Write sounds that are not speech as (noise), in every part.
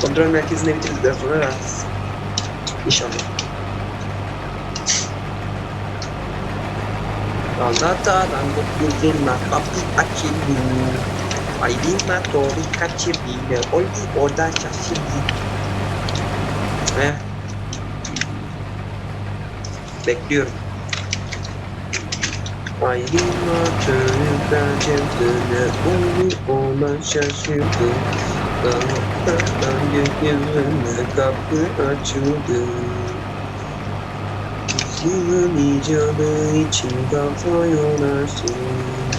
Kontrol merkezinde bitirdikten sonra rahatız. İnşallah. Anlatadan gözüne kapı açıldı. Aydınma doğru kaçırdı. Oldu orada şaşırdı. Heh. Bekliyorum. Aydınma tönünden cevdene oldu ona şaşırdı. Dağlardan gökyüzüne kapı açıldı. Yılın icadı için kafa yorarsın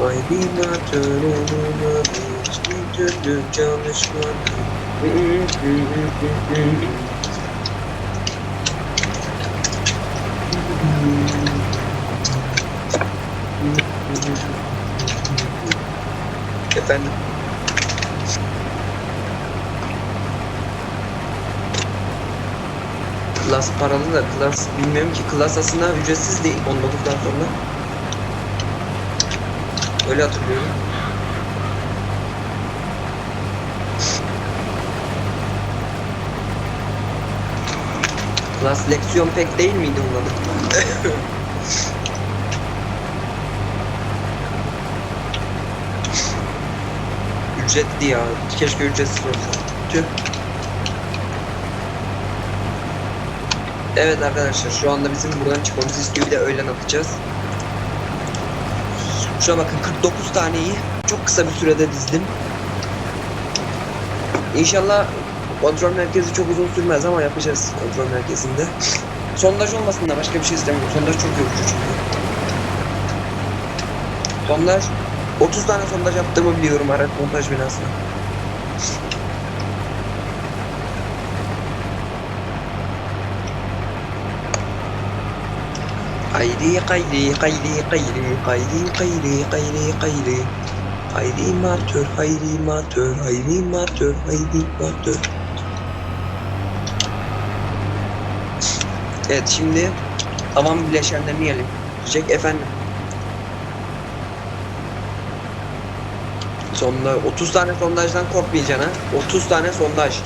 Aydınma törenine bir türlü çalışmadı Efendim? Klas paralı da klas bilmiyorum ki klas aslında ücretsiz değil 19'dan sonra. Öyle hatırlıyorum. Klas leksiyon pek değil miydi onun? (laughs) Ücretli ya. Keşke ücretsiz olsa. Tüh. Evet arkadaşlar şu anda bizim buradan çıkmamızı istiyor. Bir de öğlen atacağız. Şuna bakın 49 taneyi çok kısa bir sürede dizdim. İnşallah kontrol merkezi çok uzun sürmez ama yapacağız kontrol merkezinde. Sondaj olmasın da başka bir şey istemiyorum. Sondaj çok yorucu çünkü. Sondaj 30 tane sondaj yaptığımı biliyorum araç montaj binasına. Haydi haydi haydi haydi haydi haydi haydi haydi Haydi matör haydi matör haydi matör haydi matör Evet şimdi tamam bileşenlerini yiyelim. Diyecek efendim. Sonda 30 tane sondajdan korkmayacaksın ha. 30 tane sondaj.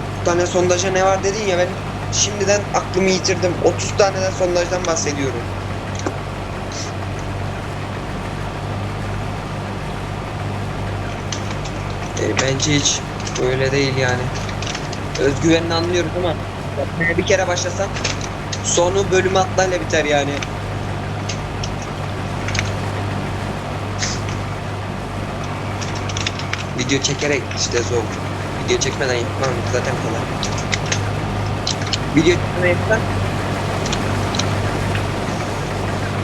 30 tane sondaja ne var dedin ya ben şimdiden aklımı yitirdim. 30 taneden sondajdan bahsediyorum. E, bence hiç öyle değil yani. Özgüvenini anlıyoruz ama yapmaya bir kere başlasan sonu bölüm atlayla biter yani. Video çekerek işte zor. Video çekmeden yapmam zaten kolay. Video çekmeden yapsam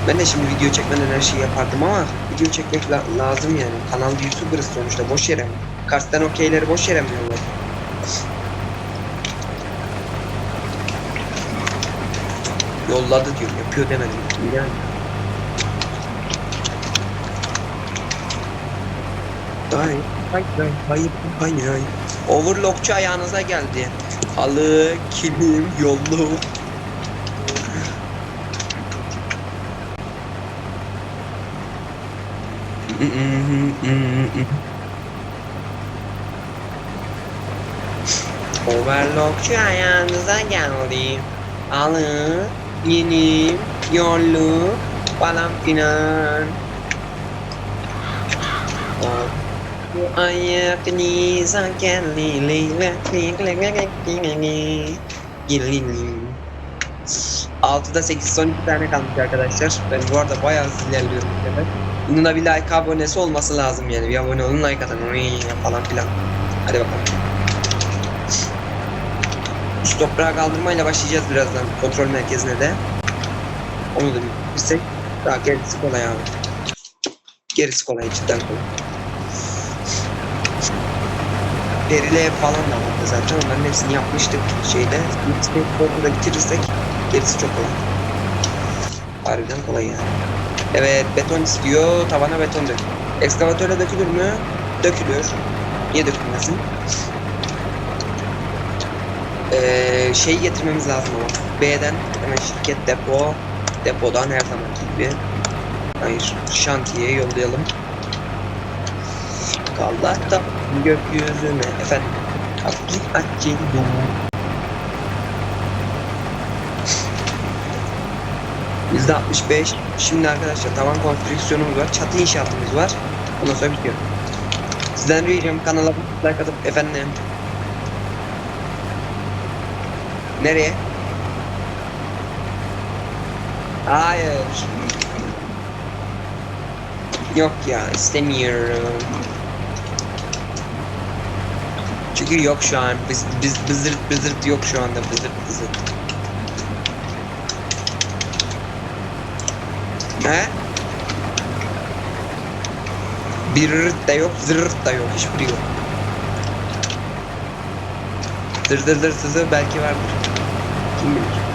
ben de şimdi video çekmeden her şeyi yapardım ama video çekmek la- lazım yani. Kanal YouTuber'ız sonuçta boş yere mi? Kasten okeyleri boş yere mi diyorlar? Yolladı diyor, yapıyor demedim. Yani. Hayır, hayır, hayır, hayır, hayır. Overlockçu ayağınıza geldi. Halı, kilim, yollu. Overlockçu ayağınıza geldi. Halı, kilim, yollu falan filan. Gelin. 6'da 8 son 2 tane kalmış arkadaşlar. Ben bu arada bayağı hızlı ilerliyorum. Bunun da bir like abonesi olması lazım yani. Bir abone olun like atın falan filan. Hadi bakalım. Üst toprağa kaldırmayla başlayacağız birazdan kontrol merkezine de. Onu da bilirsek daha gerisi kolay abi. Gerisi kolay cidden kolay. Perili ev falan da vardı zaten. Onların hepsini yapmıştık şeyde. Mixtape da bitirirsek gerisi çok kolay. Harbiden kolay yani. Evet beton istiyor. Tavana beton dök. Ekskavatörle dökülür mü? Dökülür. Niye dökülmesin? Ee, şey getirmemiz lazım ama. B'den hemen şirket depo. Depodan her zaman gibi. Hayır. Şantiyeye yollayalım. Allah'tan gökyüzüne efendim kapıyı açayım. Yüzde 65. Şimdi arkadaşlar tavan konstrüksiyonumuz var. Çatı inşaatımız var. Ondan sonra bitiyor. Sizden ricam kanala like atıp efendim. Nereye? Hayır. Yok ya istemiyorum. Çünkü yok şu an. Biz, biz bızırt bızırt yok şu anda bızırt bızırt. He? Bir rırt da yok, zırrt da yok. Hiçbiri yok. Dır dır dır sızı belki vardır. Kim bilir?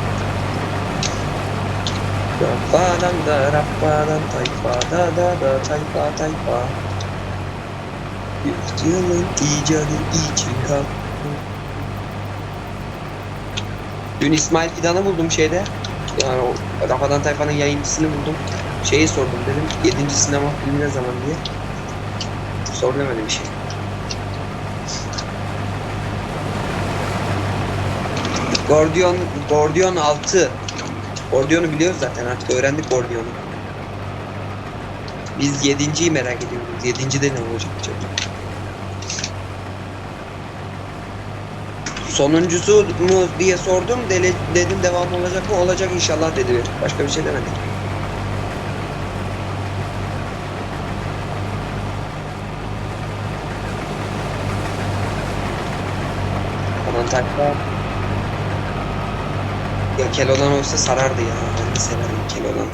Rabbadan da Rabbadan tayfa da da da tayfa tayfa Yüzyılın icadı kalk Dün İsmail Fidan'ı buldum şeyde. Yani o Rafadan Tayfa'nın yayıncısını buldum. Şeyi sordum dedim 7. sinema filmi ne zaman diye. Sor demedi bir şey. Gordion, Gordion 6 Gordion'u biliyoruz zaten artık öğrendik Gordion'u. Biz yedinciyi merak ediyoruz. Yedinci de ne olacak acaba? Sonuncusu mu diye sordum. Dele, dedim devam olacak mı? Olacak inşallah dedi. Başka bir şey demedik. Aman takla. Ya Keloğlan olsa sarardı ya. Ben de severim Keloğlan.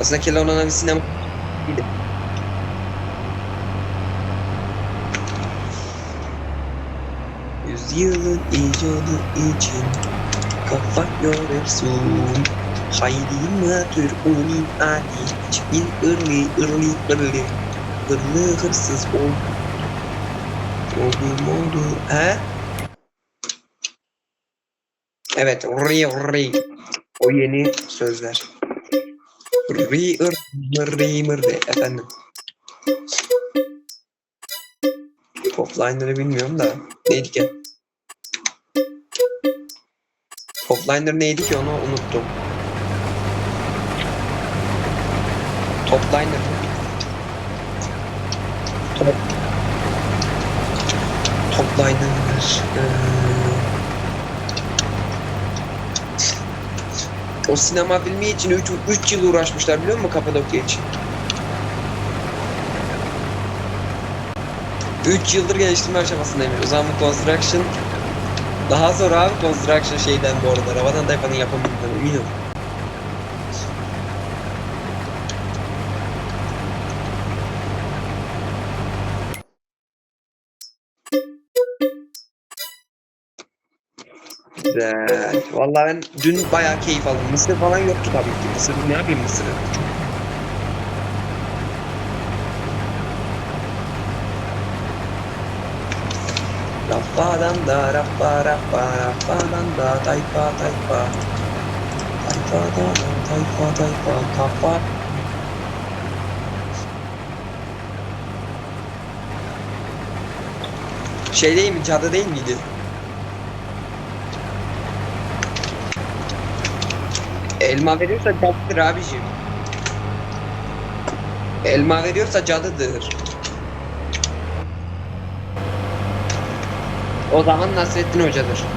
Aslında Keloğlan'a bir sinema. Yüzyılın icadı için kafa yorursun. Haydi matür unin adi hiçbir ırlı ırlı ırlı ırlı hırsız ol. Oldum oldu. He? Evet, ri ri. O yeni sözler. Ri mırdı efendim. Topliner'ı bilmiyorum da neydi ki? Topliner neydi ki onu unuttum. Topliner? Top. Topliner. Ee... O sinema filmi için 3, 3 yıl uğraşmışlar biliyor musun Kapadokya için? 3 yıldır geliştirme aşamasındayım. O zaman bu construction daha zor abi construction şeyden bu arada. Ravadan Tayfa'nın yapımından eminim. Güzel. Vallahi ben dün bayağı keyif aldım. Mısır falan yoktu tabii ki. Mısır ne yapayım Mısır'ı? Rafadan da rafa rafa rafadan da tayfa tayfa Tayfa da tayfa tayfa kafa Şey değil mi? Cadı değil miydi? Elma veriyorsa cadıdır abicim. Elma veriyorsa cadıdır. O zaman Nasrettin Hoca'dır.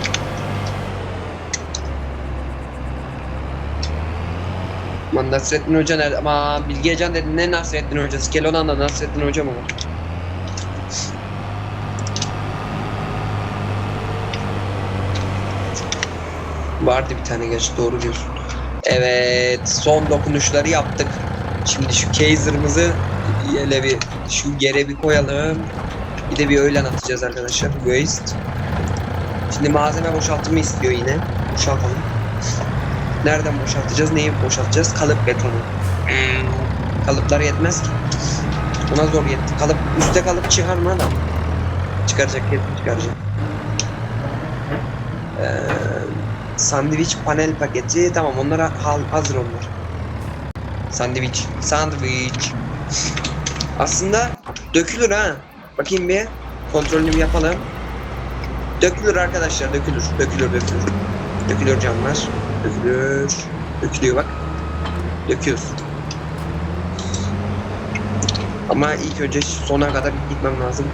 Aman Nasrettin Hoca nerede? Ama Bilge Can dedi ne Nasrettin Hocası? Keloğlan'da Nasrettin Hoca mı var? Vardı bir tane geç doğru diyorsun. Evet son dokunuşları yaptık. Şimdi şu Kaiser'ımızı yele bir şu yere bir koyalım. Bir de bir öğlen atacağız arkadaşlar. Waste. Şimdi malzeme boşaltımı istiyor yine. Boşaltalım. Nereden boşaltacağız? Neyi boşaltacağız? Kalıp betonu. Hmm, Kalıplar yetmez ki. Ona zor yetti. Kalıp üstte kalıp çıkarma adam. Çıkaracak kesin çıkaracak. Ee, sandviç panel paketi. Tamam onlara hazır onlar. Sandviç. Sandviç. Aslında dökülür ha. Bakayım bir. Kontrolünü bir yapalım. Dökülür arkadaşlar dökülür. Dökülür dökülür. Dökülür camlar. Dökülür. Dökülüyor bak. Döküyorsun. Ama ilk önce sona kadar gitmem lazım.